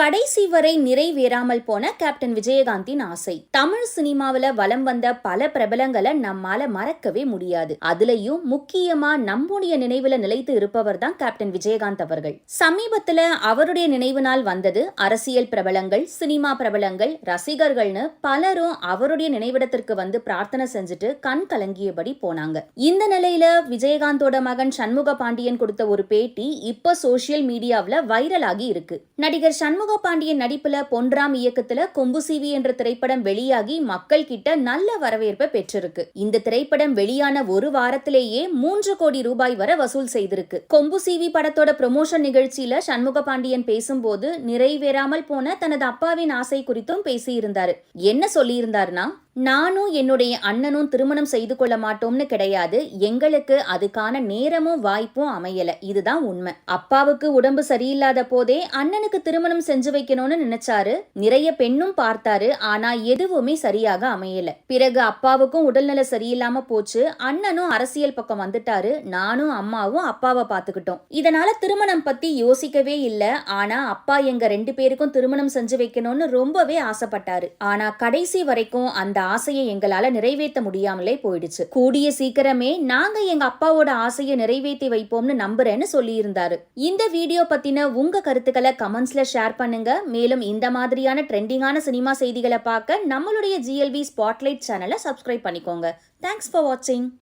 கடைசி வரை நிறைவேறாமல் போன கேப்டன் விஜயகாந்தின் ஆசை. தமிழ் சினிமாவில வலம் வந்த பல பிரபலங்களை நம்மால மறக்கவே முடியாது. அதுலயும் முக்கியமா நம்முடைய நினைவுல நிலைத்து இருப்பவர் தான் கேப்டன் விஜயகாந்த் அவர்கள். சமீபத்துல அவருடைய நினைவு நாள் வந்தது அரசியல் பிரபலங்கள் சினிமா பிரபலங்கள் ரசிகர்கள்னு பலரும் அவருடைய நினைவிடத்திற்கு வந்து பிரார்த்தனை செஞ்சுட்டு கண் கலங்கியபடி போனாங்க. இந்த நிலையில விஜயகாந்தோட மகன் சண்முக பாண்டியன் கொடுத்த ஒரு பேட்டி இப்ப சோசியல் மீடியாவில் வைரல் ஆகி இருக்கு. நடிகர் சண்முக பாண்டியன் நடிப்புல பொன்ராம் இயக்கத்துல கொம்பு சீவி என்ற திரைப்படம் வெளியாகி மக்கள் கிட்ட நல்ல வரவேற்பை பெற்றிருக்கு. இந்த திரைப்படம் வெளியான ஒரு வாரத்திலேயே மூன்று கோடி ரூபாய் வரை வசூல் செய்திருக்கு. கொம்பு சீவி படத்தோட ப்ரொமோஷன் நிகழ்ச்சியில சண்முக பாண்டியன் பேசும்போது நிறைவேறாமல் போன தனது அப்பாவின் ஆசை குறித்தும் பேசியிருந்தாரு. என்ன சொல்லியிருந்தாருன்னா நானும் என்னுடைய அண்ணனும் திருமணம் செய்து கொள்ள மாட்டோம்னு கிடையாது. எங்களுக்கு அதுக்கான நேரமும் வாய்ப்பும் அமையல. இதுதான் உண்மை. அப்பாவுக்கு உடம்பு சரியில்லாத போதே அண்ணனுக்கு திருமணம் செஞ்சு வைக்கணும்னு நினைச்சாரு. நிறைய பெண்ணும் பார்த்தாரு. ஆனா எதுவுமே சரியாக அமையல. பிறகு அப்பாவுக்கும் உடல்நல சரியில்லாம போச்சு. அண்ணனும் அரசியல் பக்கம் வந்துட்டாரு. நானும் அம்மாவும் அப்பாவை பாத்துக்கிட்டோம் இதனால திருமணம் பத்தி யோசிக்கவே இல்ல. ஆனா அப்பா எங்க ரெண்டு பேருக்கும் திருமணம் செஞ்சு வைக்கணும்னு ரொம்பவே ஆசைப்பட்டாரு. ஆனா கடைசி வரைக்கும் அந்த ஆசையை எங்களால நிறைவேற்ற முடியாமலே போயிடுச்சு. கூடிய சீக்கிரமே நாங்க எங்க அப்பாவோட ஆசையை நிறைவேற்றி வைப்போம்னு நம்புறேன்னு சொல்லியிருந்தாரு. இந்த வீடியோ பத்தின உங்க கருத்துக்களை கமெண்ட்ஸ்ல ஷேர் பண்ணுங்க. மேலும் இந்த மாதிரியான ட்ரெண்டிங்கான சினிமா செய்திகளை பார்க்க நம்மளுடைய ஜிஎல்வி ஸ்பாட்லைட் சேனலை சப்ஸ்கிரைப் பண்ணிக்கோங்க. தேங்க்ஸ் ஃபார் வாட்சிங்